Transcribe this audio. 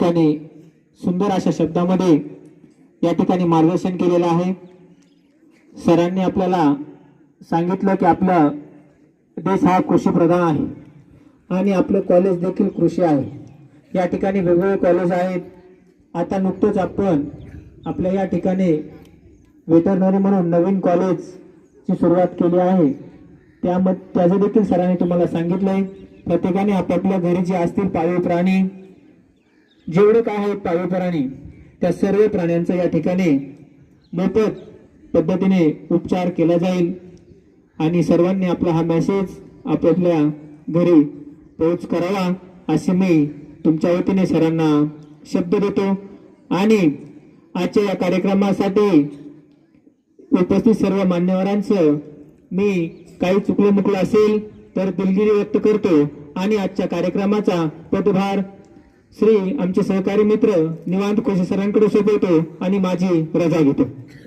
त्याने सुंदर अशा शब्दामध्ये या ठिकाणी मार्गदर्शन केलेलं आहे. सरांनी आपल्याला सांगितलं की आपला देश हा कृषीप्रधान आहे आणि आपलं कॉलेज देखील कृषी आहे. या ठिकाणी वेगवेगळे कॉलेज आहेत. आता नुकतंच आपण आपल्या या ठिकाणी वेटरनरी म्हणून नवीन कॉलेजची सुरुवात केली आहे. त्यामध्ये त्याचं देखील सरांनी तुम्हाला सांगितलं आहे प्रत्येकाने आपापल्या घरी जे असतील पाळीव प्राणी जेवढे काय आहेत पाळीव प्राणी त्या सर्व प्राण्यांचा या ठिकाणी मोफत पद्धतीने उपचार केला जाईल. आणि सर्वांनी आपला हा मेसेज आपापल्या घरी पोहोच करावा असे मी तुमच्या वतीने सरांना शब्द देतो. आणि आजच्या या कार्यक्रमासाठी उपस्थित सर्व मान्यवरांचं मी काही चुकलं मुकलं असेल तर दिलगिरी व्यक्त करतो. आणि आजच्या कार्यक्रमाचा पदभार श्री आमचे सहकारी मित्र निवांत कोशे सरांकडे सोपवतो आणि माझी रजा घेतो.